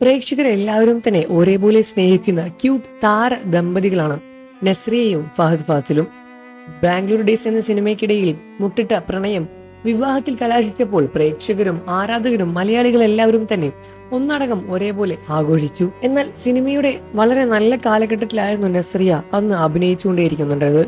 പ്രേക്ഷകരെല്ലാവരും തന്നെ ഒരേപോലെ സ്നേഹിക്കുന്ന ക്യൂട്ട് താര ദമ്പതികളാണ് നസ്രിയയും ഫഹദ് ഫാസിലും. ബാംഗ്ലൂർ ഡേയ്സ് എന്ന സിനിമയ്ക്കിടയിൽ മുട്ടിട്ട പ്രണയം വിവാഹത്തിൽ കലാശിച്ചപ്പോൾ പ്രേക്ഷകരും ആരാധകരും മലയാളികൾ എല്ലാവരും തന്നെ ഒന്നടങ്കം ഒരേപോലെ ആഘോഷിച്ചു. എന്നാൽ സിനിമയുടെ വളരെ നല്ല കാലഘട്ടത്തിലായിരുന്നു നസ്രിയ അന്ന് അഭിനയിച്ചുകൊണ്ടേയിരിക്കുന്നുണ്ടത്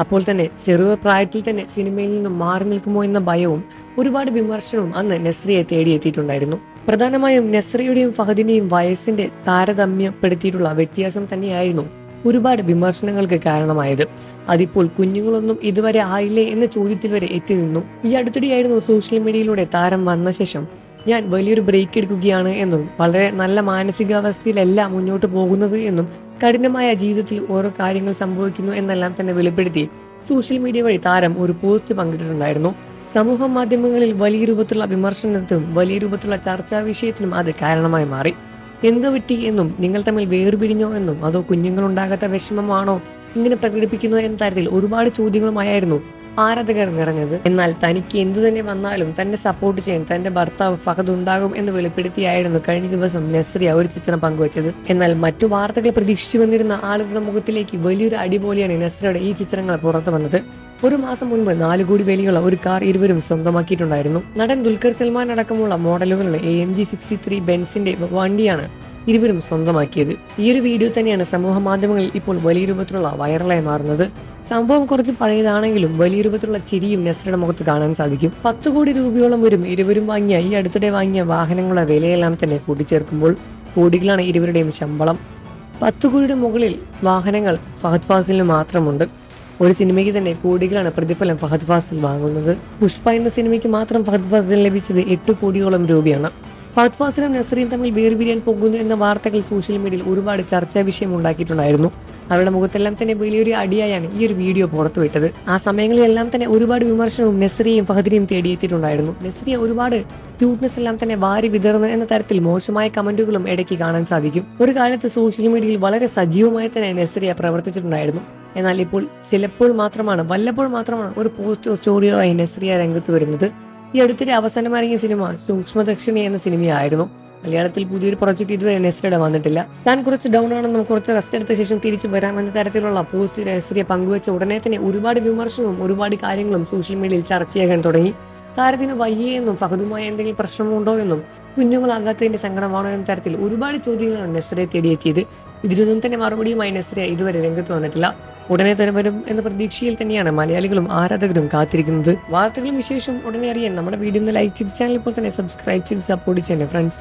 അപ്പോൾ തന്നെ ചെറുപ്രായത്തിൽ തന്നെ സിനിമയിൽ നിന്നും മാറി നിൽക്കുമോ എന്ന ഭയവും ഒരുപാട് വിമർശനവും അന്ന് നസ്രിയെ തേടിയെത്തിയിട്ടുണ്ടായിരുന്നു. പ്രധാനമായും നസ്രിയുടെയും ഫഹദിന്റെയും വയസ്സിന്റെ താരതമ്യപ്പെടുത്തിയിട്ടുള്ള വ്യത്യാസം തന്നെയായിരുന്നു ഒരുപാട് വിമർശനങ്ങൾക്ക് കാരണമായത്. അതിപ്പോൾ കുഞ്ഞുങ്ങളൊന്നും ഇതുവരെ ആയില്ലേ എന്ന ചോദ്യത്തിൽ വരെ എത്തി നിന്നു. ഈ അടുത്തിടെയായിരുന്നു സോഷ്യൽ മീഡിയയിലൂടെ താരം വന്ന ശേഷം ഞാൻ വലിയൊരു ബ്രേക്ക് എടുക്കുകയാണ് എന്നും വളരെ നല്ല മാനസികാവസ്ഥയിലല്ല മുന്നോട്ട് പോകുന്നത് എന്നും കഠിനമായ ജീവിതത്തിൽ ഓരോ കാര്യങ്ങൾ സംഭവിക്കുന്നു എന്നെല്ലാം തന്നെ വെളിപ്പെടുത്തി സോഷ്യൽ മീഡിയ വഴി താരം ഒരു പോസ്റ്റ് പങ്കിട്ടിട്ടുണ്ടായിരുന്നു. സമൂഹ മാധ്യമങ്ങളിൽ വലിയ രൂപത്തിലുള്ള വിമർശനത്തിനും വലിയ രൂപത്തിലുള്ള ചർച്ചാ വിഷയത്തിനും അത് കാരണമായി മാറി. എന്തു പറ്റി എന്നും നിങ്ങൾ തമ്മിൽ വേർപിരിഞ്ഞോ എന്നും അതോ കുഞ്ഞുങ്ങളുണ്ടാകാത്ത വിഷമമാണോ ഇങ്ങനെ പ്രകടിപ്പിക്കുന്നു എന്ന തരത്തിൽ ഒരുപാട് ചോദ്യങ്ങളുമായിരുന്നു ആരാധകർ നിറഞ്ഞത്. എന്നാൽ തനിക്ക് എന്തു തന്നെ വന്നാലും തന്നെ സപ്പോർട്ട് ചെയ്യാൻ തന്റെ ഭർത്താവ് ഫഹദ് ഉണ്ടാകും എന്ന് വെളിപ്പെടുത്തിയായിരുന്നു കഴിഞ്ഞ ദിവസം നസ്രിയ ഒരു ചിത്രം പങ്കുവച്ചത്. എന്നാൽ മറ്റു വാർത്തകൾ പ്രതീക്ഷിച്ചു വന്നിരുന്ന ആളുകളുടെ മുഖത്തിലേക്ക് വലിയൊരു അടിപൊളിയാണ് നസ്രയുടെ ഈ ചിത്രങ്ങൾ പുറത്തു വന്നത്. ഒരു മാസം മുൻപ് നാല് കോടി വിലയുള്ള ഒരു കാർ ഇരുവരും സ്വന്തമാക്കിയിട്ടുണ്ടായിരുന്നു. നടൻ ദുൽഖർ സൽമാൻ അടക്കമുള്ള മോഡലുകളുടെ A M G sixty three ബെൻസിന്റെ വണ്ടിയാണ് ഇരുവരും സ്വന്തമാക്കിയത്. ഈ ഒരു വീഡിയോ തന്നെയാണ് സമൂഹ മാധ്യമങ്ങളിൽ ഇപ്പോൾ വലിയ രൂപത്തിലുള്ള വൈറലായി മാറുന്നത്. സംഭവം കുറച്ച് പഴയതാണെങ്കിലും വലിയ രൂപത്തിലുള്ള ചിരിയും നെസ്റ്റയുടെ മുഖത്ത് കാണാൻ സാധിക്കും. പത്ത് കോടി രൂപയോളം വരും ഇരുവരും വാങ്ങിയ ഈ അടുത്തിടെ വാങ്ങിയ വാഹനങ്ങളുടെ വിലയെല്ലാം തന്നെ കൂട്ടിച്ചേർക്കുമ്പോൾ കോടികളാണ് ഇരുവരുടെയും ശമ്പളം. പത്ത് കോടിയുടെ മുകളിൽ വാഹനങ്ങൾ ഫഹദ് ഫാസിലിന് മാത്രമുണ്ട്. ഒരു സിനിമയ്ക്ക് തന്നെ കോടികളാണ് പ്രതിഫലം ഫഹദ് ഫാസിൽ വാങ്ങുന്നത്. പുഷ്പ എന്ന സിനിമയ്ക്ക് മാത്രം ഫഹദ് ഫാസിൽ ലഭിച്ചത് എട്ട് കോടിയോളം രൂപയാണ്. ഫഹദ് ഫാസിലും നസ്രീൻ തമ്മിൽ വേർപിരിയാൻ പോകുന്നു എന്ന വാർത്തകൾ സോഷ്യൽ മീഡിയയിൽ ഒരുപാട് ചർച്ചാ വിഷയം ഉണ്ടാക്കിയിട്ടുണ്ടായിരുന്നു അവരുടെ മുഖത്തെല്ലാം തന്നെ വലിയൊരു അടിയായാണ് ഈ ഒരു വീഡിയോ പുറത്തുവിട്ടത്. ആ സമയങ്ങളിലെല്ലാം തന്നെ ഒരുപാട് വിമർശനവും നസ്രിയയും ഫഹദിനെയും തേടിയെത്തിയിട്ടുണ്ടായിരുന്നു. നസ്രിയ ഒരുപാട് ക്യൂട്ട്നെസ് എല്ലാം തന്നെ വാരി വിതർന്ന് എന്ന തരത്തിൽ മോശമായ കമന്റുകളും ഇടയ്ക്ക് കാണാൻ സാധിക്കും. ഒരു കാലത്ത് സോഷ്യൽ മീഡിയയിൽ വളരെ സജീവമായി തന്നെ നസറിയ പ്രവർത്തിച്ചിട്ടുണ്ടായിരുന്നു. എന്നാൽ ഇപ്പോൾ ചിലപ്പോൾ മാത്രമാണ് വല്ലപ്പോൾ മാത്രമാണ് ഒരു പോസ്റ്റോ സ്റ്റോറിയോയായി നസറിയ രംഗത്ത് വരുന്നത്. ഈ അടുത്തിടെ അവസാനം ഇറങ്ങിയ സിനിമ സൂക്ഷ്മദക്ഷിണി എന്ന സിനിമയായിരുന്നു. മലയാളത്തിൽ പുതിയൊരു പ്രൊജക്ട് ഇതുവരെ നെസ്രിയുടെ വന്നിട്ടില്ല. താൻ കുറച്ച് ഡൗൺ ആണെന്നും കുറച്ച് റെസ്റ്റ് എടുത്ത ശേഷം തിരിച്ചു വരാമെന്ന തരത്തിലുള്ള പോസ്റ്റ് നെസ്രിയ പങ്കുവച്ച ഉടനെ തന്നെ ഒരുപാട് വിമർശനവും ഒരുപാട് കാര്യങ്ങളും സോഷ്യൽ മീഡിയയിൽ ചർച്ച ചെയ്യാൻ തുടങ്ങി. താരത്തിന് വയ്യേ എന്നും ഫഹദുമായി എന്തെങ്കിലും പ്രശ്നമുണ്ടോ എന്നും കുഞ്ഞുങ്ങളാകാത്തതിന്റെ സങ്കടമാണോ എന്ന തരത്തിൽ ഒരുപാട് ചോദ്യങ്ങളാണ് നെസ്രയെ തേടിയെത്തിയത്. ഇതിനൊന്നും തന്നെ മറുപടിയുമായി നെസ്രയ ഇതുവരെ രംഗത്ത് വന്നിട്ടില്ല. ഉടനെ തന്നെ വരും എന്ന പ്രതീക്ഷയിൽ തന്നെയാണ് മലയാളികളും ആരാധകരും കാത്തിരിക്കുന്നത്. വാർത്തകളും വിശേഷം ഉടനെ അറിയാൻ നമ്മുടെ വീഡിയോ ഒന്ന് ലൈക്ക് ചെയ്ത് ചാനൽ ഇപ്പോൾ തന്നെ സബ്സ്ക്രൈബ് ചെയ്ത് സപ്പോർട്ട് ചെയ്യണേ ഫ്രണ്ട്സ്